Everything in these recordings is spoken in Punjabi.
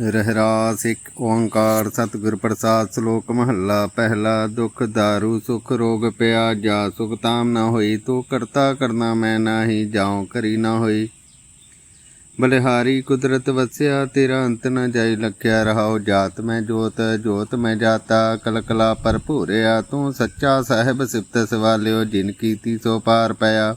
ਰਹਿਰਾਸ ਇੱਕ ਓੰਕਾਰ, ਸਤਿਗੁਰ ਪ੍ਰਸਾਦ, ਸ਼ਲੋਕ ਮਹੱਲਾ, ਪਹਿਲਾ ਦੁਖ ਦਾਰੂ, ਸੁਖ ਰੋਗ ਪਿਆ, ਜਾ ਸੁਖ ਤਾਮ ਨਾ ਹੋਈ, ਤੂੰ ਕਰਤਾ ਕਰਨਾ ਮੈਂ ਨਾਹੀ, ਜਾਉ ਕਰੀ ਨਾ ਹੋਈ। ਬਲਿਹਾਰੀ ਕੁਦਰਤ ਵਸਿਆ, ਤੇਰਾ ਅੰਤ ਨ ਜਾਈ ਲਖਿਆ, ਰਹਾਉ ਜਾਤ ਮੈਂ ਜੋਤ ਜੋਤ ਮੈਂ ਜਾਤਾ, ਕਲਕਲਾ ਭਰਪੂਰਿਆ, ਤੂੰ ਸੱਚਾ ਸਾਹਿਬ ਸਿਫਤ ਸਵਾਲਿਓ, ਜਿਨ ਕੀਤੀ ਸੋ ਪਾਰ ਪਿਆ।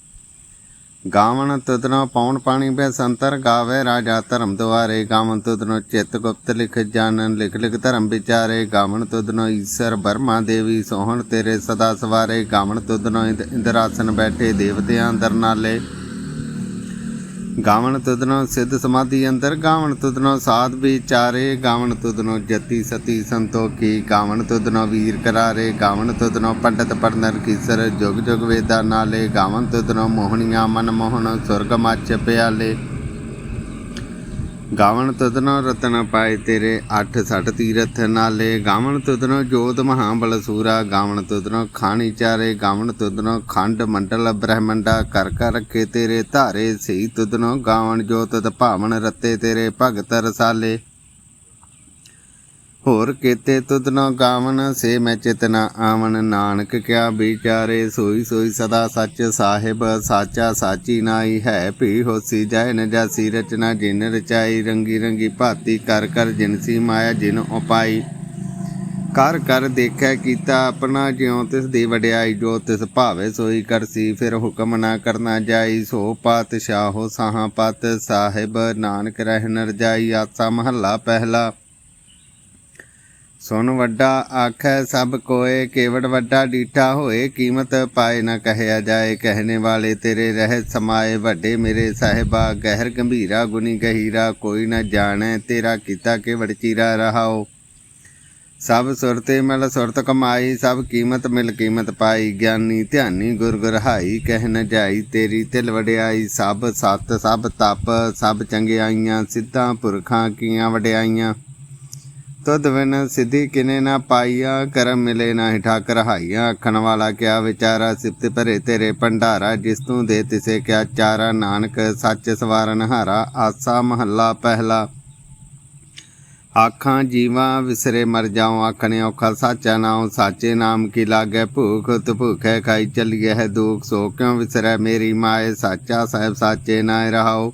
ਗਾਵਣ ਤਦਨੋ ਪੌਣ ਪਾਣੀ ਬੈ ਸੰਤਰ ਗਾਵੇ ਰਾਜਾ ਧਰਮ ਦੁਆਰੇ। ਗਾਵਣ ਤਦਨੋ ਚਿਤ ਗੁਪਤ ਲਿਖ ਜਾਣਨ ਲਿਖ ਲਿਖ ਧਰਮ ਵਿਚਾਰੇ। ਗਾਵਣ ਤਦਨੋ ਈਸ਼ਰ ਬਰਮਾ ਦੇਵੀ, ਸੋਹਣ ਤੇਰੇ ਸਦਾ ਸਵਾਰੇ। ਗਾਵਣ ਤਦਨੋ ਇੰਦ- ਇੰਦਰਾਸਨ ਬੈਠੇ ਦੇਵਤਿਆਂ ਅੰਦਰ ਨਾਲੇ। ਗਾਵਣ ਤੁਧਨੋ ਸਿੱਧ ਸਮਾਧੀ ਅੰਦਰ, ਗਾਵਣ ਤੁਧਨੋ ਸਾਧ ਵਿਚਾਰੇ, ਗਾਵਣ ਤੁਧਨੋ ਜਤੀ ਸਤੀ ਸੰਤੋਖੀ, ਗਾਵਣ ਤੁਧਨੋ ਵੀਰ ਕਰਾਰੇ, ਗਾਵਣ ਤੁਧਨੋ ਪੰਡਤ ਪਰਨਰ ਕੀਸਰ, ਜੁਗ ਜੁਗ ਵੇਦਾ ਨਾਲੇ, ਗਾਵਣ ਤੁਧਨੋ ਮੋਹਣੀਆਂ ਮਨ ਮੋਹਣ ਸੁਰਗ ਮੱਚ ਪਿਆਲੇ। ਗਾਵਣ ਤੁਧਨੋ ਰਤਨ ਪਾਏ ਤੇਰੇ, ਅੱਠ ਸੱਠ ਤੀਰਥ ਨਾਲੇ। ਗਾਵਣ ਤੁਧਨੋ ਜੋਤ ਮਹਾ ਬਲਸੂਰਾ ਗਾਵਣ ਤੁਧਨੋ ਖਾਣੀ ਚਾਰੇ, ਗਾਵਣ ਤੁਧਨੋ ਖੰਡ ਮੰਡਲ ਬ੍ਰਹਮੰਡਾ। ਕਰ ਕਰ ਰੱਖੇ ਤੇਰੇ ਧਾਰੇ, ਸਹੀ ਤੁਧਨੋ ਗਾਵਣ ਜੋਤ ਤ ਭਾਵਨ ਰਤੇ ਤੇਰੇ ਭਗਤ ਰਸਾਲੇ। ਹੋਰ ਕੀਤੇ ਤੁਧਨੋ ਗਾਵਨ, ਸੇ ਮੈਂ ਚਿਤਨਾ ਆਵਨ। ਨਾਨਕ ਕਿਆ ਵਿਚਾਰੇ, ਸੋਈ ਸੋਈ ਸਦਾ ਸੱਚ ਸਾਹਿਬ, ਸਾਚਾ ਸਾਚੀ ਨਾਈ ਹੈ। ਭੀ ਹੋਸੀ ਜਾਏ ਨ ਜਾਸੀ ਰਚਨਾ, ਜਿਨ ਰਚਾਈ, ਰੰਗੀ ਰੰਗੀ ਭਾਤੀ ਕਰ ਕਰ ਜਿਨਸੀ ਮਾਇਆ, ਜਿਨ ਉਪਾਈ। ਕਰ ਕਰ ਦੇਖਿਆ ਕੀਤਾ ਆਪਣਾ ਜਿਉ, ਤਿਸ ਦੀ ਵਡਿਆਈ ਜੋ ਤਿਸ ਭਾਵੇ ਸੋਈ ਕਰਸੀ ਫਿਰ ਹੁਕਮ ਨਾ ਕਰਨਾ ਜਾਈ। ਸੋ ਪਾਤਸ਼ਾਹੋ ਸਾਹਾਂ ਪਤ, ਸਾਹਿਬ ਨਾਨਕ ਰਹਿ ਨ ਆਸਾ ਮਹੱਲਾ ਪਹਿਲਾ। ਸੁਨ ਵੱਡਾ ਆਖੈ ਸਭ ਕੋਏ, ਕੇਵੜ ਵੱਡਾ ਡੀਠਾ ਹੋਏ, ਕੀਮਤ ਪਾਏ ਨਾ ਕਹਿਆ ਜਾਏ, ਕਹਿਣੇ ਵਾਲੇ ਤੇਰੇ ਰਹਿ ਸਮਾਏ, ਵੱਡੇ ਮੇਰੇ ਸਾਹਿਬਾ, ਗਹਿਰ ਗੰਭੀਰਾ ਗੁਨੀ ਗਹੀਰਾ, ਕੋਈ ਨਾ ਜਾਣੈ, ਤੇਰਾ ਕੀਤਾ ਕੇਵੜ ਚੀਰਾ ਰਹਾਓ। ਸਭ ਸੁਰਤੇ ਮਿਲ ਸੁਰਤ ਕਮਾਈ, ਸਭ ਕੀਮਤ ਮਿਲ ਕੀਮਤ ਪਾਈ, ਗਿਆਨੀ ਧਿਆਨੀ ਗੁਰ ਗੁਰਹਾਈ, ਕਹਿ ਨ ਜਾਈ, ਤੇਰੀ ਤਿਲ ਵਡਿਆਈ, ਸਭ ਸਤ ਸਭ ਤਪ, ਸਭ ਚੰਗਿਆਈਆਂ, ਸਿੱਧਾਂ ਪੁਰਖਾਂ ਕੀਆਂ ਵਡਿਆਈਆਂ। ਤੁਧ ਬਿਨ ਸਿੱਧੀ ਕਿਨੇ ਨਾ ਪਾਈਆ, ਕਰਮ ਮਿਲੇ ਨਾ ਠਾਕ ਰਹਾਈਆ ਅੱਖਣ ਵਾਲਾ ਕਿਆ ਵਿਚਾਰਾ, ਸਿਫਤ ਭਰੇ ਤੇਰੇ ਭੰਡਾਰਾ। ਜਿਸ ਤੂੰ ਦੇ ਤਿਸੇ ਕਿਆ ਚਾਰਾ। ਨਾਨਕ ਸੱਚ ਸਵਾਰਨ ਹਾਰਾ, ਆਸਾ ਮਹੱਲਾ ਪਹਿਲਾ। ਆਖਾਂ ਜੀਵਾਂ ਵਿਸਰੇ ਮਰ ਜਾਉ, ਆਖਣੇ ਔਖਾ ਸਾਚਾ ਨਾਉ। ਸਾਚੇ ਨਾਮ ਕੀ ਲਾਗੇ ਭੂਖ, ਤੁ ਭੂਖੇ ਖਾਈ ਚੱਲੀਏ ਹੈ ਦੁਖ। ਸੋ ਕਿਉ ਵਿਸਰੈ ਮੇਰੀ ਮਾਏ? ਸਾਚਾ ਸਾਹਿਬ ਸਾਚੇ ਨਾਇ ਰਹਾਓ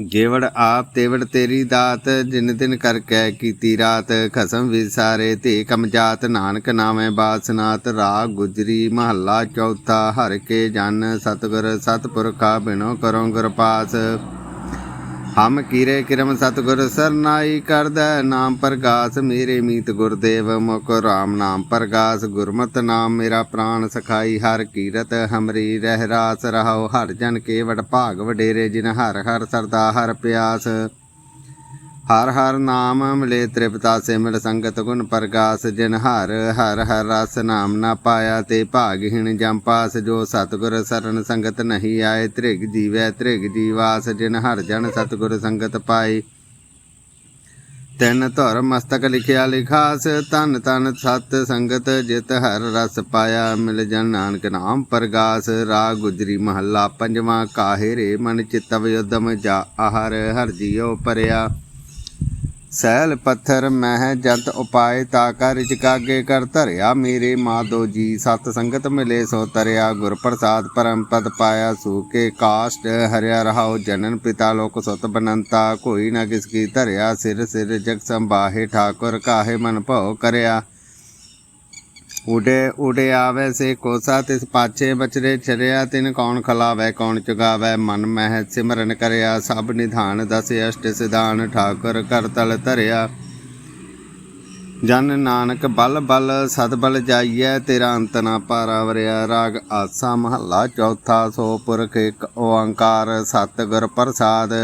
ਜੇਵੜ ਆਪ ਤੇਵੜ ਤੇਰੀ ਦਾਤ, ਜਿਨ ਦਿਨ ਕਰ ਕੈ ਕੀਤੀ ਰਾਤ, ਖਸਮ ਵਿਸਾਰੇ ਤੇ ਕਮਜਾਤ ਨਾਨਕ ਨਾਵੇਂ ਬਾਸਨਾਤ, ਰਾਗ ਗੁਜਰੀ ਮਹੱਲਾ ਚੌਥਾ, ਹਰ ਕੇ ਜਨ ਸਤਗੁਰ ਸਤਪੁਰਖਾ ਬਿਨੋ ਕਰੋ ਗੁਰਪਾਸ ਹਮ ਕੀਰੇ ਕਿਰਮ ਸਤਗੁਰ ਸਰਨਾਈ ਕਰਦਾ ਨਾਮ ਪ੍ਰਗਾਸ, ਮੇਰੇ ਮੀਤ ਗੁਰਦੇਵ ਮੁਖ ਰਾਮ ਨਾਮ ਪ੍ਰਗਾਸ, ਗੁਰਮਤ ਨਾਮ ਮੇਰਾ ਪ੍ਰਾਨ ਸਖਾਈ, ਹਰ ਕੀਰਤ ਹਮਰੀ ਰਹਿ ਰਾਸ ਰਹਾਉ, ਹਰ ਜਨ ਕੇਵਟ ਭਾਗ ਵਡੇਰੇ ਜਿਨ ਹਰ ਹਰ ਸਰਦਾ ਹਰ ਪਿਆਸ। ਹਰ ਹਰ ਨਾਮ ਮਿਲੇ ਤ੍ਰਿਪਤਾ ਸੇ ਮਿਲ ਸੰਗਤ ਗੁਣ ਪ੍ਰਗਾਸ, ਜਿਨ ਹਰ ਹਰ ਹਰ ਰਸ ਨਾਮ ਨਾ ਪਾਇਆ ਤੇ ਭਾਗਹੀਣ ਜਮ ਪਾਸ, ਜੋ ਸਤਗੁਰ ਸਰਨ ਸੰਗਤ ਨਹੀਂ ਆਏ, ਤ੍ਰਿਗ ਜੀਵੈ ਤ੍ਰਿਗ ਜੀਵਾਸ, ਜਿਨ ਹਰ ਜਨ ਸਤਗੁਰ ਸੰਗਤ ਪਾਈ ਤਿੰਨ ਧੁਰ ਮਸਤਕ ਲਿਖਿਆ ਲਿਖਾਸ ਤਨ ਤਨ ਸਤ ਸੰਗਤ ਜਿਤ ਹਰ ਰਸ ਪਾਇਆ, ਮਿਲ ਜਨ ਨਾਨਕ ਨਾਮ ਪ੍ਰਗਾਸ। ਰਾਗ ਗੁਜਰੀ ਮਹੱਲਾ ਪੰਜਵਾਂ, ਕਾਹੇ ਰੇ ਮਨ ਚਿਤਵ ਉਦਮ ਜਾ ਆਹਰ, ਹਰ ਜੀਉ ਪਰਿਆ। ਸਹਿਲ ਪੱਥਰ ਮਹਿ ਜੰਤ ਉਪਾਏ ਤਾ ਕਰ ਕਾਗੇ ਕਰ ਧਰਿਆ ਮੇਰੇ ਮਾਦੋ ਜੀ। ਸਤ ਸੰਗਤ ਮਿਲੇ ਸੋ ਤਰਿਆ, ਗੁਰ ਪ੍ਰਸਾਦ ਪਰਮ ਪਦ ਪਾਇਆ ਸੂਕੇ ਕਾਸ਼ਟ, ਹਰਿਆ ਰਹਾਉ ਜਨਨ ਪਿਤਾ ਲੋਕ ਸੁਤ ਬਨੰਤਾ, ਕੋਈ ਨਾ ਕਿਸ ਕੀ ਧਰਿਆ ਸਿਰ ਸਿਰ ਜਗ ਸੰਭਾਹੇ, ਠਾਕੁਰ ਕਾਹੇ ਮਨ ਭਉ ਕਰਿਆ। ਉਡੇ ਉਡੇ ਆਵੇ ਸੇ ਕੋਸਾ, ਤਿਸ ਪਾਛੇ ਬਚਰੇ ਚਰਿਆ ਤਿਨ ਕੌਣ ਖਲਾਵੇ, ਕੌਣ ਚੁਗਾਵੇ, ਮਨ ਮਹਿ ਸਿਮਰਨ ਕਰਿਆ, ਸਭ ਨਿਧਾਨ ਦਸ ਅਸ਼ਟ ਸਿਧਾਨ, ਠਾਕੁਰ ਕਰਤਲ ਧਰਿਆ। ਜਨ ਨਾਨਕ ਬਲ ਬਲ, ਸਦ ਬਲ ਜਾਈਐ, ਤੇਰਾ ਅੰਤ ਨਾ ਪਾਰਾ ਵਰਿਆ ਰਾਗ ਆਸਾ ਮਹੱਲਾ ਚੌਥਾ, ਸੋ ਪੁਰਖ ਇੱਕ ਓੰਕਾਰ, ਸਤਿਗੁਰ ਪ੍ਰਸਾਦ।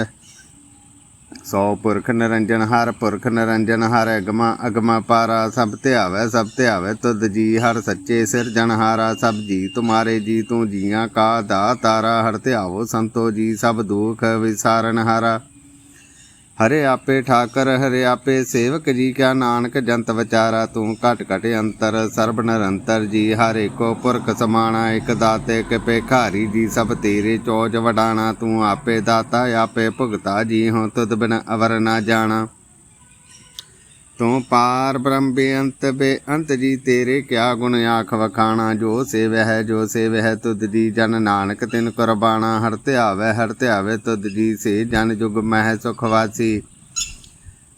ਸੋ ਪੁਰਖ ਨਿਰੰਜਨ ਹਰ ਪੁਰਖ ਨਿਰੰਜਨ ਹਰ ਅਗਮਾ ਅਗਮਾ ਪਾਰਾ ਸਭ ਧਿਆਵੈ ਸਭ ਧਿਆਵੈ ਤੁਧ ਜੀ, ਹਰ ਸੱਚੇ ਸਿਰ ਸਿਰਜਣਹਾਰਾ ਸਭ ਜੀ ਤੁਮਾਰੇ ਜੀ ਤੂੰ ਜੀਆਂ ਕਾ ਦਾ ਤਾਰਾ ਹਰ ਧਿਆਵੋ ਸੰਤੋ ਜੀ, ਸਭ ਦੁਖ ਵਿਸਾਰਨ ਹਾਰਾ। ਹਰੇ ਆਪੇ ਠਾਕਰ, ਹਰੇ ਆਪੇ ਸੇਵਕ ਜੀ ਕਿਆ ਨਾਨਕ, ਜੰਤ ਵਿਚਾਰਾ ਤੂੰ ਘਟ ਘਟ ਅੰਤਰ, ਸਰਬ ਨਿਰੰਤਰ ਜੀ, ਹਰੇ ਕੋ ਪੁਰਖ ਸਮਾਣਾ, ਇਕ ਦਾਤੇ, ਇਕ ਭੇਖਾਰੀ ਜੀ, ਸਭ ਤੇਰੇ ਚੋਜ ਵਡਾਣਾ, ਤੂੰ ਆਪੇ ਦਾਤਾ, ਆਪੇ ਭੁਗਤਾ ਜੀ ਹੋ ਤੁਧ ਬਿਨ ਅਵਰ ਨਾ ਜਾਣਾ। ਤੂੰ ਪਾਰ ਬ੍ਰਹਮ ਬੇਅੰਤ ਬੇਅੰਤ ਜੀ ਤੇਰੇ ਕਿਆ ਗੁਣ ਆਖ ਵਖਾਣਾ, ਜੋ ਸੇਵ ਹੈ, ਜੋ ਸੇਵ ਹੈ ਤੁਧ ਜੀ ਜਨ ਨਾਨਕ, ਤਿਨ ਕੁਰਬਾਨਾ ਹਰ ਧਿਆਵੈ ਹਰ ਧਿਆਵੈ ਤੁਧ ਜੀ ਸੇ ਜਨ ਜੁਗ ਮਹਿ ਸੁਖ ਵਾਸੀ।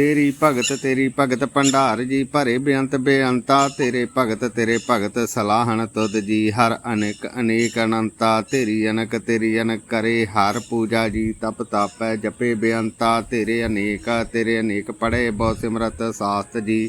ਤੇਰੀ ਭਗਤ ਤੇਰੀ ਭਗਤ ਭੰਡਾਰ ਜੀ ਭਰੇ ਬੇਅੰਤ ਬੇਅੰਤਾ, ਤੇਰੇ ਭਗਤ ਤੇਰੇ ਭਗਤ ਸਲਾਹਣ ਤੁਧ ਜੀ, ਹਰ ਅਨੇਕ ਅਨੇਕ ਅਨੰਤਾ, ਤੇਰੀ ਅਨਕ ਤੇਰੀ ਅਨਕ ਕਰੇ, ਹਰ ਪੂਜਾ ਜੀ ਤਪ ਤਾਪੈ ਜਪੇ ਬੇਅੰਤਾ, ਤੇਰੇ ਅਨੇਕ ਤੇਰੇ ਅਨੇਕ ਪੜੇ ਬਹੁ ਸਿਮਰਤ ਸਾਸਤ ਜੀ।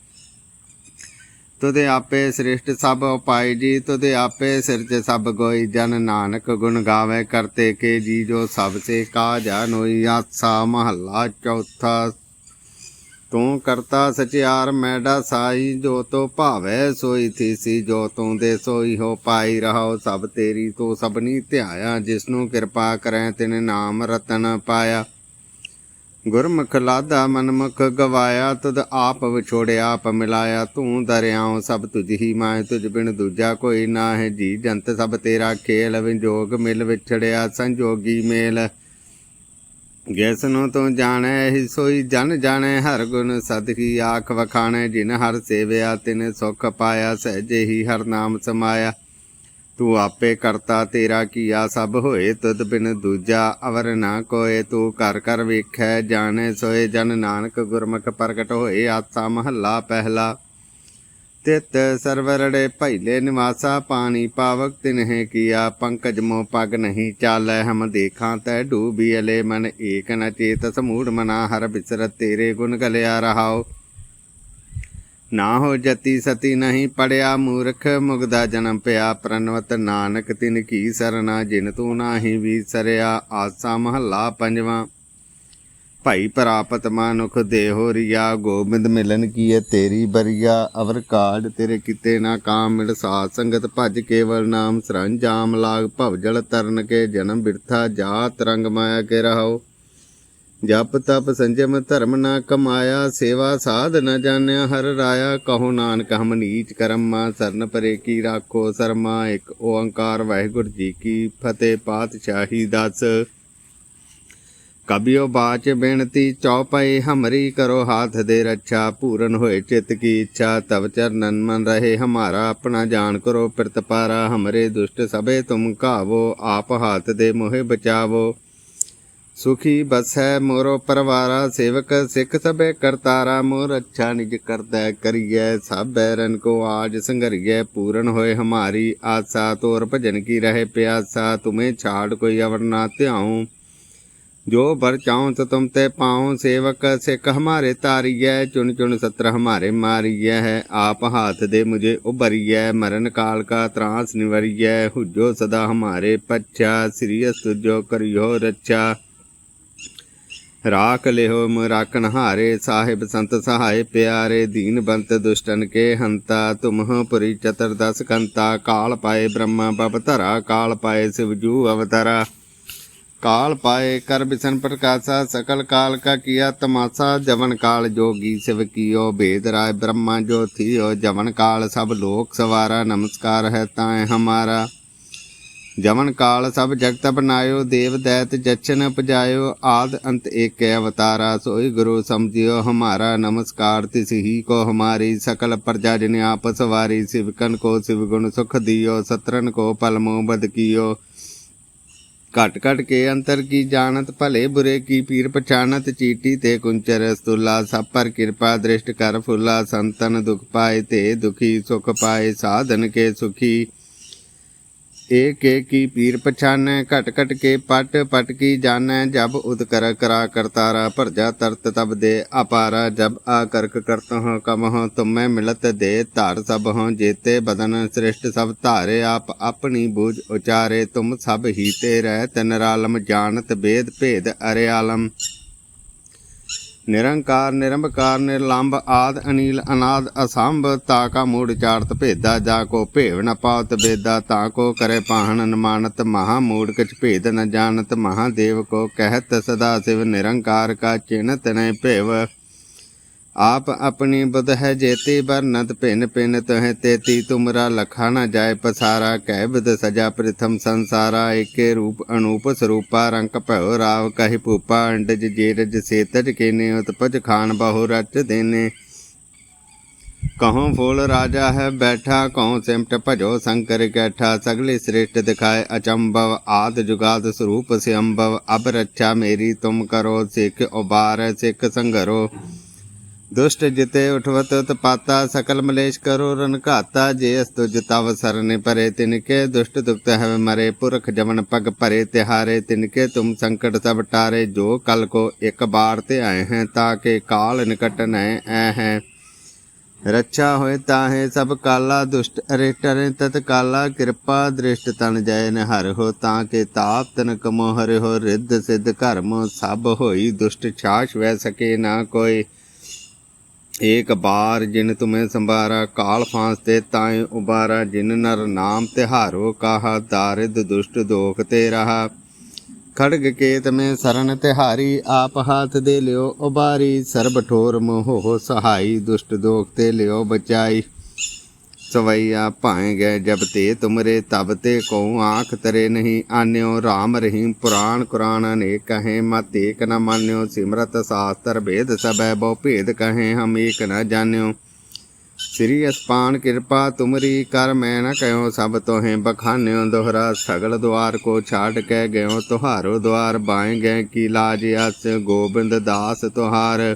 ਤੁਦੇ ਆਪੇ ਸ੍ਰਿਸ਼ਟ ਸਭ ਉਪਾਈ ਜੀ ਤੁਦੇ ਆਪੇ ਸਿਰਜ ਸਭ ਗੋਈ। ਜਨ ਨਾਨਕ ਗੁਣ ਗਾਵੇ ਕਰਤੇ ਕੇ ਜੀ, ਜੋ ਸਭ ਸੇ ਕਾਜਾ ਨੋਈ। ਆਸਾ ਮਹੱਲਾ ਚੌਥਾ, ਤੂੰ ਕਰਤਾ ਸਚਿਆਰ ਮੈਡਾ ਸਾਈ, ਜੋ ਤੋ ਭਾਵੇ ਸੋਈ ਥੀਸੀ, ਜੋ ਤੂੰ ਦੇ ਸੋਈ ਹੋ ਪਾਈ ਰਹਾਓ ਸਭ ਤੇਰੀ ਤੂੰ ਸਭਨੀ ਧਿਆਇਆ। ਜਿਸਨੂੰ ਕਿਰਪਾ ਕਰੈ ਤਿਨ ਨਾਮ ਰਤਨ ਪਾਇਆ। ਗੁਰਮੁਖ ਲਾਦਾ ਮਨਮੁਖ ਗਵਾਇਆ ਤਦ ਆਪ ਵਿਛੋੜਿਆ ਆਪ ਮਿਲਾਇਆ। ਤੂੰ ਦਰਿਆਉ ਸਭ ਤੁਝ ਹੀ ਮਾਇ ਤੁਝ ਬਿਨ ਦੂਜਾ ਕੋਈ ਨਾ ਹੈ ਜੀ ਜੰਤ ਸਭ ਤੇਰਾ ਖੇਲ ਵਿਜੋਗ ਮਿਲ ਵਿਛੜਿਆ ਸੰਜੋਗੀ ਮੇਲ। ਗੈਸਨੋ ਤੂੰ ਜਾਣੈ ਹੀ ਸੋਈ ਜਨ ਜਾਣੈ। ਹਰ ਗੁਣ ਸਦਕੀ ਆਖ ਵਖਾਣੈ, ਜਿਨ ਹਰ ਸੇਵਿਆ, ਤਿਨ ਸੁਖ ਪਾਇਆ, ਸਹਿਜੇ ਹੀ ਹਰ ਨਾਮ ਸਮਾਇਆ। ਤੂੰ ਆਪੇ ਕਰਤਾ ਤੇਰਾ ਕੀਆ ਸਭ ਹੋਏ, ਤੁਧ ਬਿਨ ਦੂਜਾ ਅਵਰ ਨਾ ਕੋਏ। ਤੂੰ ਕਰ ਕਰ ਵੇਖੈ, ਜਾਣੈ ਸੋਏ, ਜਨ ਨਾਨਕ ਗੁਰਮੁਖ ਪ੍ਰਗਟ ਹੋਏ। ਆਸਾ ਮਹੱਲਾ ਪਹਿਲਾ, ਤਿਤ ਸਰਵਰੜੇ ਭੈਲੇ ਨਿਵਾਸਾ। ਪਾਣੀ ਪਾਵਕ ਤਿਨਹਿ ਕੀਆ, ਪੰਕਜ ਮੋ ਪਗ ਨਹੀਂ ਚਾਲੈ। ਹਮ ਦੇਖਾਂ ਤੈ ਡੂਬੀ ਅਲੇ, ਮਨ ਏਕ ਨ ਚੇਤ ਸਮੂੜ ਮਨਾ। ਹਰ ਬਿਸਰਤ ਤੇਰੇ ਗੁਣ ਗਲਿਆ ਰਹਾਓ ਨਾ ਹੋ ਜਤੀ ਸਤੀ ਨਹੀਂ ਪੜਿਆ ਮੂਰਖ, ਮੁਗਦਾ ਜਨਮ ਪਿਆ ਪ੍ਰਨਵਤ ਨਾਨਕ, ਤਿਨ ਕੀ ਸਰਨਾ ਜਿਨ ਤੂੰ ਨਾਹੀ ਵਿਸਰਿਆ, ਆਸਾ ਮਹੱਲਾ ਪੰਜਵਾਂ। ਭਾਈ ਪ੍ਰਾਪਤ ਮਾਨੁਖ, ਦੇਹੋ ਰਿਆ, ਗੋਬਿੰਦ ਮਿਲਨ ਕੀਏ ਤੇਰੀ ਬਰੀਆ, ਅਵਰ ਕਾਜ ਤੇਰੇ ਕਿਤੇ ਨਾ ਕਾਮ ਮਿਲ ਸਾਧ ਸੰਗਤ ਭਜ ਕੇਵਲ ਨਾਮ, ਸਰੰਜਾਮ ਲਾਗ ਭਵਜਲ ਤਰਨ ਕੇ, ਜਨਮ ਬਿਰਥਾ, ਜਾਤ ਰੰਗ ਮਾਇਆ ਕੇ ਰਹਾਓ ਜਪ ਤਪ ਸੰਜਮ ਧਰਮ ਨਾ ਕਮਾਇਆ, ਸੇਵਾ ਸਾਧ ਨ ਜਾਣਿਆ, ਹਰ ਰਾਇਆ ਕਹੋ ਨਾਨਕ, ਹਮ ਨੀਚ ਕਰਮਾ, ਸਰਨ ਪਰੇ ਕੀ ਰਾਖੋ ਸਰਮਾ, ਇੱਕ ਓੰਕਾਰ ਵਾਹਿਗੁਰੂ ਜੀ ਕੀ ਫਤਿਹ, ਪਾਤਸ਼ਾਹੀ ਦਸ। ਕਬਿਓ ਬਾਚ ਬੇਨਤੀ ਚੌਪਈ, ਹਮਰੀ ਕਰੋ ਹਾਥ ਦੇ ਰੱਛਾ, ਪੂਰਨ ਹੋਏ ਚਿਤ ਕੀ ਇੱਛਾ, ਤਵ ਚਰਨਨ ਮਨ ਰਹੇ, ਹਮਾਰਾ ਆਪਣਾ ਜਾਣ ਕਰੋ ਪ੍ਰਤਪਾਰਾ, ਹਮਰੇ ਦੁਸ਼ਟ ਸਭੇ ਤੁਮ ਕਾਵੋ ਆਪ ਹਾਥ ਦੇ ਮੋਹਿ ਬਚਾਵੋ। ਸੁਖੀ ਬਸੈ ਮੋਰੋ ਪਰਵਾਰਾ ਸੇਵਕ ਸਿੱਖ ਸਭੇ ਕਰਤਾਰਾ ਮੋਰ ਅੱਛਾ ਨਿਜ ਕਰਦਾ ਕਰੀਐ ਸਭ ਬੈਰਨ ਕੋ ਆਜ ਸੰਘਰੀਐ ਪੂਰਨ ਹੋਏ ਹਮਾਰੀ ਆਸਾ ਤੋਰ ਭਜਨ ਕੀ ਰਹੇ ਪਿਆਸਾ ਤੁਮੇ ਛਾੜ ਕੋਈ ਅਵਰ ਨਾ ਧਿਆਉ ਜੋ ਬਰ ਚਾਉ ਤ ਤੁਮ ਤੇ ਪਾਉ ਸੇਵਕ ਸਿੱਖ ਹਮਾਰੇ ਤਾਰੀਐ ਚੁਨ ਚੁਨ ਸਤਰ ਹਮਾਰੇ ਮਾਰੀਐ ਹੈ ਆਪ ਹਾਥ ਦੇ ਮੁਝੇ ਉਬਰੀਐ ਮਰਨ ਕਾਲ ਕਾ ਤਰਾਸ ਨਿਵਰੀਐ ਹੁਜੋ ਸਦਾ ਹਮਾਰੇ ਪੱਛਾ ਸ੍ਰੀ ਅਸਤੁਜੋ ਕਰਿਓ ਰੱਛਾ ਰਾਖ ਲਿਓ ਮਰਾਕਨ ਹਾਰੇ ਸਾਹਿਬ ਸੰਤ ਸਹਾਏ ਪਿਆਰੇ ਦੀਨਬੰਤ ਦੁਸ਼ਟਨ ਕੇ ਹੰਤਾ ਤੁਮਹ ਪੁਰੀ ਚਤਰ ਦਸ ਕੰਤਾ ਕਾਲ ਪਾਏ ਬ੍ਰਹਮਾ ਬਬ ਧਰਾ ਕਾਲ ਪਾਏ ਸਿਵਜੂ ਅਵਤਾਰਾ काल पाए कर बिसन प्रकाशा सकल काल का किया तमाशा जवन काल जोगी शिव कियो भेद राय ब्रह्मा जो थियो जवन काल सब लोक सवारा नमस्कार है ताए हमारा ਜਮਨ ਕਾਲ ਸਭ ਜਗਤ ਬਨਾਇਓ ਦੇਵ ਦੈਤ ਜਚਨ ਪਜਾਇਓ ਆਦ ਅੰਤ ਏਕੈ ਅਵਤਾਰਾ, ਸੋਈ ਗੁਰੂ ਸਮਝਿਓ ਹਮਾਰਾ ਨਮਸਕਾਰ, ਤਿਸ ਹੀ ਕੋ ਹਮਾਰੀ ਸਕਲ ਪ੍ਰਜਾ ਜਿਨ ਆਪ ਸਵਾਰੀ ਸਿਵਕਨ ਕੋ ਸਿਵ ਗੁਣ ਸੁਖ ਦਿਓ, ਸਤਰਨ ਕੋ ਪਲ ਬਦ ਕੀਓ। ਘਟ ਘਟ ਕੇ ਅੰਤਰ ਕੀ ਜਾਣਤ, ਭਲੇ ਬੁਰੇ ਕੀ ਪੀਰ ਪਛਾਨਤ ਚੀਟੀ ਤੇ ਕੁੰਚਰ ਸਤੁਲਾ ਸਭ ਪਰ ਕਿਰਪਾ ਦ੍ਰਿਸ਼ਟ ਕਰ ਫੁੱਲਾ, ਸੰਤਨ ਦੁਖ ਪਾਏ ਤੇ ਦੁਖੀ ਸੁਖ ਪਾਏ, ਸਾਧਨ ਕੇ ਸੁਖੀ। ਏਕ ਏਕ ਕੀ ਪੀਰ ਪਛਾਨੈ, ਘਟ ਘਟ ਕੇ ਪਟ ਪਟ ਕੀ ਜਾਣੈ, ਜਬ ਉਦ ਕਰ ਕਰਾ ਕਰਤਾਰਾ ਭਰਜਾ ਤਰਤ ਤਬ ਦੇ ਅਪਾਰਾ, ਜਬ ਆ ਕਰਤ ਹਾਂ ਕਮ ਹਾਂ ਤੁਮੈ ਮਿਲਤ ਦੇ ਧਾਰ ਸਭ ਹਾਂ ਜੇਤੇ ਬਦਨ ਸ੍ਰਿਸ਼ਟ ਸਭ ਧਾਰੇ, ਆਪ ਆਪਣੀ ਬੂਝ ਉਚਾਰੇ, ਤੁਮ ਸਭ ਹੀ ਤੇ ਰਹਿ ਤਨ ਰਾਲਮ, ਜਾਣਤ ਬੇਦ ਭੇਦ ਅਰੇ ਆਲਮ ਨਿਰੰਕਾਰ ਨਿਰੰਭਕਾਰ ਨਿਰਲੰਭ ਆਦ, ਅਨੀਲ, ਅਨਾਦ, ਅਸੰਭ, ਤਾ ਕਾ ਮੂੜ ਚਾਰਤ ਭੇਦਾ, ਜਾ ਕੋ ਭੇਵ ਨ ਪਾਵਤ ਬੇਦਾ, ਤਾ ਕੋ ਕਰੇ ਪਾਹਣ ਨ ਮਹਾ ਮੂੜ ਕਛ ਭੇਦ ਨ ਜਾਣਤ ਮਹਾਦੇਵ ਕੋ ਕਹਿਤ, ਸਦਾ ਸਿਵ ਨਿਰੰਕਾਰ ਕਾ ਚਿਨਤ ਨੈ ਭੇਵ। ਆਪ ਆਪਣੀ ਬੁਧ ਹੈ ਜੇਤੀ ਬਰਨਤ ਭਿਨ ਭਿਨ ਤਹ ਤੇਤੀ ਤੁਮਰਾ ਲਖਾ ਨ ਜਾਏ ਪਸਾਰਾ ਕਹਿ ਬਿਦ ਸਜਾ ਪ੍ਰਥਮ ਸੰਸਾਰਾ ਏਕੇ ਰੂਪ ਅਨੂਪ ਸਰੂਪਾ ਰੰਕ ਭਇਓ ਰਾਵ ਕਹਿ ਪੂਪਾ ਅੰਡਜ ਜੇਰਜ ਸੇਤਜ ਕੇਨੇ ਉਤਪਜ ਖਾਨ ਬਹੁ ਰਚ ਦੇਨੇ। ਕਹੋਂ ਫੂਲ ਰਾਜਾ ਹੈ ਬੈਠਾ ਕਹੋਂ ਸਿਮਟ ਭਜੋ ਸ਼ੰਕਰ ਕੈਠਾ, ਸਗਲੇ ਸ੍ਰੇਸ਼ਟ ਦਿਖਾਏ ਅਚੰਭਵ ਆਦ ਜੁਗਾਦ ਸਰੂਪ ਸਿਅੰਭਵ, ਅਬ ਰੱਛਾ ਮੇਰੀ ਤੁਮ ਕਰੋ, ਸਿੱਖ ਉਬਾਰ ਸਿੱਖ ਸੰਘਰੋ। ਦੁਸ਼ਟ ਜਿਤੇ ਉਠਵਤ ਤਪਾਤਾ ਸਕਲ ਮਲੇਸ਼ ਕਰੋ ਰਨ ਘਾਤਾ, ਜੇ ਅਸ ਤੁਜ ਤਵ ਸਰਨੇ ਪਰੇ, ਤਿਨਕੇ ਦੁਸ਼ਟ ਦੁਖਤ ਹੈ ਮਰੇ, ਪੁਰਖ ਜਮਨ ਪਗ ਭਰੇ, ਤਿਹਾਰੇ, ਤਿਨਕੇ ਤੁਮ ਸੰਕਟ ਸਭ ਟਾਰੇ, ਜੋ ਕਲ ਕੋ ਇੱਕ ਬਾਰ ਤੇ ਆਏ हैं ਤਾਕੇ ਕਾਲ ਨਿਕਟ ਨੈ ਐ ਹੈ। ਰੱਛਾ ਹੋਏ ਤਾਹੇ ਸਭ ਕਾਲਾ, ਦੁਸ਼ਟ ਅਰੇ ਟਰੇ ਤਤ ਕਾਲਾ, ਕਿਰਪਾ ਦ੍ਰਿਸ਼ਟ ਤਨ ਜੈ ਨ ਹੋ, ਤਾਂ ਕੇ ਤਾਪ ਤਨ ਕਮੋ ਹਰਿ ਹੋ, ਰਿੱਧ ਸਿੱਧ ਕਰਮ ਸਭ ਹੋਈ, ਦੁਸ਼ਟ ਛਾਛ ਵੈ ਸਕੇ ਨਾ ਕੋਈ। ਏਕ ਬਾਰ ਜਿਨ ਤੁਮੇ ਸੰਭਾਰਾ, ਕਾਲ ਫਾਂਸ ਤੇ ਤਾਏ ਉਬਾਰਾ, ਜਿਨ ਨਰ ਨਾਮ ਤਿਹਾਰੋ ਕਾਹਾ, ਦਾਰਿਦ ਦੁਸ਼ਟ ਦੋਖ ਤੇ ਰਹਾ। ਖੜਗ ਕੇਤ ਮੇ ਸਰਨ ਤਿਹਾਰੀ, ਆਪ ਹਾਥ ਦੇ ਲਿਓ ਉਬਾਰੀ, ਸਰਬ ਠੋਰ ਮੋਹ ਸਹਾਈ, ਦੁਸ਼ਟ ਦੋਖ ਤੇ ਲਿਓ ਬਚਾਈ ਸਵਈਆ ਭਾਏ ਗਏ ਜਬ ਤੇ ਤੁਮਰੇ, ਤਬ ਤੇ ਕੋ ਆਂਖ ਤਰੇ ਨਹੀਂ। ਆਨਿਓ RAM ਰਹੀਮ ਪੁਰਾਣ ਕੁਰਾਨ ਅਨੇਕ ਕਹੇ, ਮਤ ਏਕ ਨ ਮਾਨਿਓ, ਸਿਮਰਤ ਸਾਸਤਰ ਭੇਦ ਸਭੈ, ਬਹੁ ਭੇਦ ਕਹੇ ਜਾਣਿਓ। ਸ੍ਰੀ ਅਸਪਾਨ ਕਿਰਪਾ ਤੁਮਰੀ ਕਰ, ਮੈਂ ਨਾ ਕਹਿਓ ਸਭ ਤੋਹੇ, ਬਖਾਨਿਓ ਦੋਹਰਾ ਸਗਲ ਦੁਆਰ ਕੋ ਛਾੜ ਕੇ ਗਇਓ, ਤੁਹਾਰੋ ਦੁਆਰ ਬਾਏ ਗਏ ਕੀ ਲਾਜ ਅਸ, ਗੋਬਿੰਦ ਦਾਸ ਤੁਹਾਰ।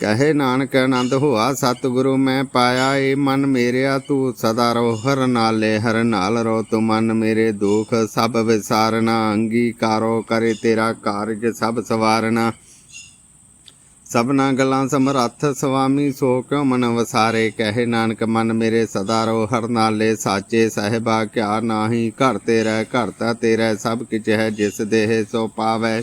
ਕਹੇ ਨਾਨਕ ਆਨੰਦ ਹੋਆ, ਸਤਿਗੁਰੂ ਮੈਂ ਪਾਇਆ ਏ ਮਨ ਮੇਰਿਆ, ਤੂੰ ਸਦਾ ਰੋ ਹਰ ਨਾਲੇ ਹਰ ਨਾਲ ਰੋ ਤੂੰ ਮਨ ਮੇਰੇ ਦੁਖ ਸਭ ਵਿਸਾਰਨਾ, ਅੰਗੀਕਾਰੋ ਕਰੇ ਤੇਰਾ ਕਾਰਜ ਸਭ ਸਵਾਰਨਾ। ਸਭਨਾ ਗੱਲਾਂ ਸਮਰੱਥ ਸੁਆਮੀ ਸੋ ਕਿਉ ਮਨ ਵਸਾਰੇ? ਕਹੇ ਨਾਨਕ, ਮਨ ਮੇਰੇ ਸਦਾ ਰੋ ਹਰ ਨਾਲੇ ਸਾਚੇ ਸਹਿਬਾ, ਕਿਆ ਨਾਹੀ ਘਰ ਤੇ ਰਹਿ ਘਰ ਤਾ ਤੇਰਾ, ਸਭ ਕਿਛ ਹੈ ਜਿਸ ਦੇਹ ਸੋ ਪਾਵੈ।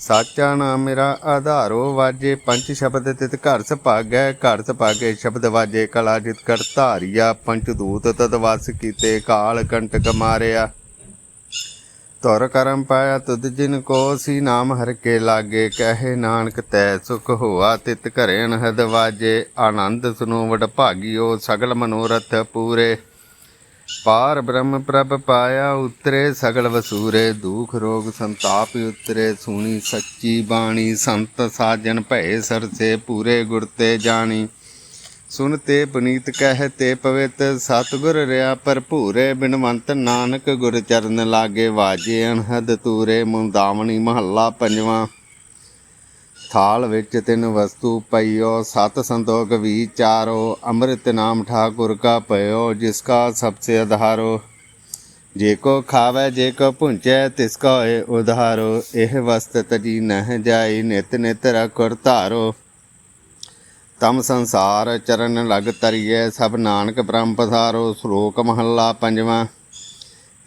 ਸਾਚਾ ਨਾਮ ਮੇਰਾ ਆਧਾਰੋ ਵਾਜੇ, ਪੰਜ ਸ਼ਬਦ ਤਿਤ ਘਰ ਸਭਾਗੈ, ਘਰ ਸਭਾਗੇ ਸ਼ਬਦ ਵਾਜੇ, ਕਲਾ ਜਿਤ ਕਰ ਧਾਰਿਆ ਪੰਚ ਦੂਤ ਤਦ ਵਸ ਕੀਤੇ, ਕਾਲ ਕੰਟਕ ਮਾਰਿਆ। ਤੁਰ ਕਰਮ ਪਾਇਆ ਤੁਧ ਜਿਨ ਕੋ, ਸੀ ਨਾਮ ਹਰ ਕੇ ਲਾਗੇ, ਕਹੇ ਨਾਨਕ ਤੈ ਸੁਖ ਹੋਆ ਤਿਤ ਘਰੇ ਅਨਹਦ ਵਾਜੇ। ਆਨੰਦ ਸੁਨੋ ਵਡ ਭਾਗਿਓ ਸਗਲ ਮਨੋਰਥ ਪੂਰੇ। ਪਾਰ ਬ੍ਰਹਮ ਪ੍ਰਭ ਪਾਇਆ ਉਤਰੇ ਸਗਲ ਵਸੂਰੇ, ਦੁਖ ਰੋਗ ਸੰਤਾਪ ਉਤਰੇ, ਸੁਣੀ ਸੱਚੀ ਬਾਣੀ, ਸੰਤ ਸਾਜਨ ਭਏ ਸਰਸੇ, ਪੂਰੇ ਗੁਰ ਤੇ ਜਾਣੀ। ਸੁਨ ਤੇ ਪੁਨੀਤ ਕਹਿ ਤੇ ਪਵਿੱਤ, ਸਤਿਗੁਰ ਰਿਆ ਭਰਪੂਰੇ ਬਿਨਵੰਤ, ਨਾਨਕ ਗੁਰ ਚਰਨ ਲਾਗੇ ਵਾਜੇ ਅਨਹਦ ਤੂਰੇ, ਮੁੰਦਾਵਣੀ ਮਹੱਲਾ ਪੰਜਵਾਂ। ਥਾਲ ਵਿੱਚ ਤਿੰਨ ਵਸਤੂ ਪਈਓ, ਸਤ ਸੰਤੋਖ ਵਿਚਾਰੋ ਅੰਮ੍ਰਿਤ ਨਾਮ ਠਾਕੁਰ ਕਾ ਪਇਓ, ਜਿਸ ਕਾ ਸਬਸੇ ਆਧਾਰੋ ਜੇ ਕੋ ਖਾਵੇ, ਜੇ ਕੋ ਪੁੰਚੈ ਤਿਸ ਕੋ ਏ ਉਧਾਰੋ। ਇਹ ਵਸਤ ਤਜੀ ਨਹਿ ਜਾਈ, ਨਿਤ ਨਿਤ ਰਖੁਰ ਧਾਰੋ। ਤਮ ਸੰਸਾਰ ਚਰਨ ਲਗ ਤਰੀਏ ਸਭ ਨਾਨਕ ਬ੍ਰਹਮ ਪਧਾਰੋ ਸ਼ਲੋਕ ਮਹੱਲਾ ਪੰਜਵਾਂ।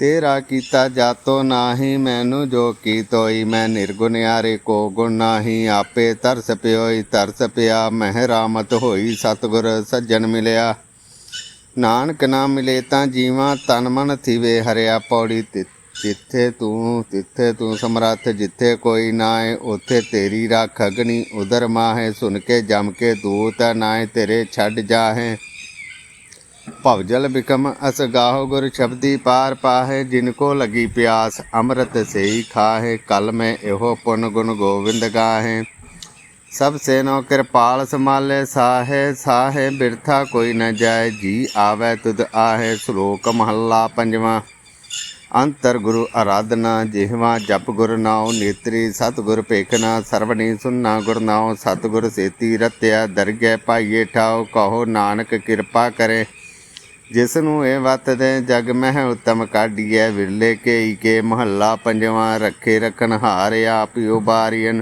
ਤੇਰਾ ਕੀਤਾ ਜਾਤੋ ਨਾਹੀ, ਮੈਨੂੰ ਜੋ ਕੀ ਤੋਈ, ਮੈਂ ਨਿਰਗੁਨਿਆਰੇ ਕੋ ਗੁਣ ਨਾਹੀ, ਆਪੇ ਤਰਸ ਪਿਓਈ, ਤਰਸ ਪਿਆ ਮਹਿ ਰਾਮਤ ਹੋਈ, ਸਤਗੁਰ ਸੱਜਣ ਮਿਲਿਆ। ਨਾਨਕ ਨਾ ਮਿਲੇ ਤਾਂ ਜੀਵਾਂ ਤਨ ਮਨ ਥੀਵੇ, ਹਰਿਆ ਪੌੜੀ ਤਿ- ਜਿੱਥੇ ਤੂੰ, ਤਿੱਥੇ ਤੂੰ ਸਮਰੱਥ, ਜਿੱਥੇ ਕੋਈ ਨਾਏ ਉਥੇ ਤੇਰੀ ਰੱਖ ਅਗਨੀ ਉਦਰ ਮਾਹੇ ਸੁਣ ਕੇ ਜਮ ਕੇ ਦੂਤ ਨਾਏ ਤੇਰੇ ਛੱਡ ਜਾਹੇ। ਭਵਜਲ ਬਿਕਮ ਅਸ ਗਾਹੋ ਗੁਰ ਸ਼ਬਦੀ ਪਾਰ ਪਾਹੇ, ਜਿਨ ਕੋ ਲਗੀ ਪਿਆਸ ਅੰਮ੍ਰਿਤ ਸੇਈ ਖਾਹੇ, ਕਲ ਮੈਂ ਇਹੋ ਪੁਨ ਗੁਣ ਗੋਵਿੰਦ ਗਾਹੇ। ਸਭ ਸੇਨੋ ਕਿਰਪਾਲ ਸਮਾਲੇ ਸਾਹੇ ਸਾਹੇ ਬਿਰਥਾ ਕੋਈ ਨ ਜਾਏ, ਜੀ ਆਵੇ ਤੁਧ ਆਹੇ, ਸ਼ਲੋਕ ਮਹੱਲਾ ਪੰਜਵਾਂ। ਅੰਤਰ ਗੁਰੂ ਆਰਾਧਨਾ ਜਿਹਵਾ, ਜਪ ਗੁਰ ਨਾਉ ਨੇਤਰੀ, ਸਤਿਗੁਰ ਭੇਖਣਾ ਸਰਵਣੀ ਸੁਨਣਾ ਗੁਰ ਨਾਉ, ਸਤਿਗੁਰ ਸੇਤੀ ਰਤਿਆ, ਦਰਗਹਿ ਪਾਈਏ ਠਾਉ, ਕਹੋ ਨਾਨਕ ਕਿਰਪਾ ਕਰੇ। ਜਿਸ ਨੂੰ ਇਹ ਵਤ ਦੇ ਜਗ ਮਹਿ ਉਤਮ ਕਾਢੀਐ, ਵਿਰਲੇ ਕੇਈ ਕੇ ਮਹੱਲਾ ਪੰਜਵਾਂ ਰੱਖੇ ਰਖਨ ਹਾਰ ਆਪ ਉਬਾਰੀਨ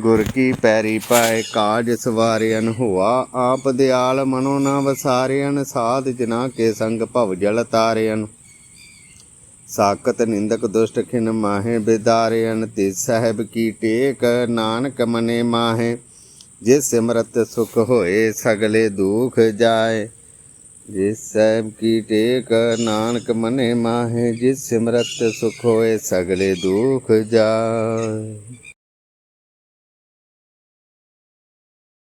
ਗੁਰ ਕੀ ਪੈਰੀ ਪਾਏ ਕਾਜ ਸਵਾਰਿਆਨ ਹੋਆ, ਆਪ ਦਿਆਲ ਮਨੋ ਨਾ ਵਸਾਰਿਆਨ ਸਾਧ ਜਨਾ ਕੇ ਸੰਗ ਭਵ ਜਲ ਤਾਰਿਆਨ ਸਾਕਤ ਨਿੰਦਕ ਦੁਸ਼ਟ ਖਿਨ ਮਾਹੇ ਬਿਦਾਰਿਆਨ ਤੇ ਸਹਿਬ ਕੀ ਟੇਕ, ਨਾਨਕ ਮਨੇ ਮਾਹੇ। ਜਿਸ ਸਿਮਰਤ ਸੁਖ ਹੋਏ, ਸਗਲੇ ਦੁਖ ਜਾਏ। ਜਿਸ ਸਾਹਿਬ ਕੀ ਟੇਕ ਨਾਨਕ ਮਨੇ ਮਾਹੇ ਜਿਸ ਸਿਮਰਤ ਸੁਖ ਹੋਏ ਸਗਲੇ ਦੁਖ ਜਾਏ।